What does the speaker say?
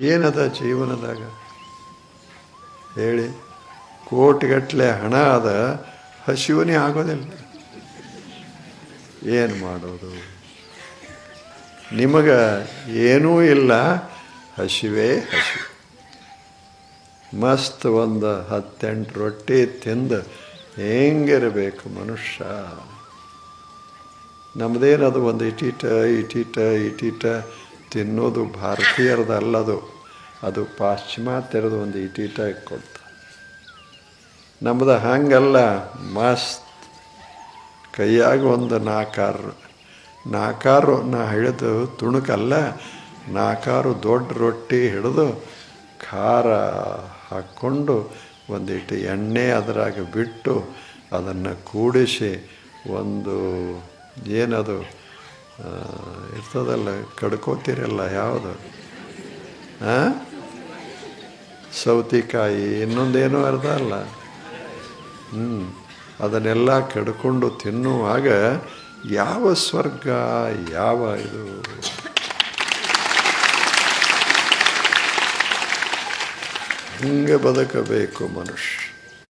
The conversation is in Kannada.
ಏನದ ಜೀವನದಾಗ? ಹೇಳಿ. ಕೋಟಿಗಟ್ಟಲೆ ಹಣ ಅದ, ಹಸಿವನೇ ಆಗೋದಿಲ್ಲ. ಏನು ಮಾಡೋದು? ನಿಮಗೆ ಏನೂ ಇಲ್ಲ, ಹಸಿವೇ ಹಸಿವು ಮಸ್ತ್ ಒಂದು ಹತ್ತೆಂಟು ರೊಟ್ಟಿ ತಿಂದು ಹೆಂಗಿರಬೇಕು ಮನುಷ್ಯ? ನಮ್ಮದೇನದು ಒಂದು ಇಟೀಟ ಇಟೀಟ ಇಟೀಟ ತಿನ್ನೋದು ಭಾರತೀಯರದಲ್ಲದು. ಅದು ಪಾಶ್ಚಿಮಾತ್ಯರದು ಒಂದು ಇಟೀಟ ಕೊಡ್ತ. ನಮ್ಮದು ಹಾಗಲ್ಲ, ಮಸ್ತ್. ಕೈಯಾಗ ಒಂದು ನಾಕಾರು. ನಾಕಾರು ನಾ ಹಿಡಿದು ತುಣುಕಲ್ಲ, ನಾಕಾರು ದೊಡ್ಡ ರೊಟ್ಟಿ ಹಿಡಿದು ಖಾರ ಹಾಕ್ಕೊಂಡು ಒಂದಿಟ್ಟು ಎಣ್ಣೆ ಅದರಾಗ ಬಿಟ್ಟು ಅದನ್ನು ಕೂಡಿಸಿ ಒಂದು ಏನದು ಇರ್ತದಲ್ಲ, ಕಡ್ಕೋತೀರಲ್ಲ ಯಾವುದು? ಹಾಂ ಸೌತಿಕಾಯಿ ಇನ್ನೊಂದೇನೂ ಅರ್ಧ ಅಲ್ಲ. ಹ್ಞೂ ಅದನ್ನೆಲ್ಲ ಕಡ್ಕೊಂಡು ತಿನ್ನುವಾಗ ಯಾವ ಸ್ವರ್ಗ, ಯಾವ ಇದು? ಹಿಂಗೆ ಬದುಕಬೇಕು ಮನುಷ್ಯ.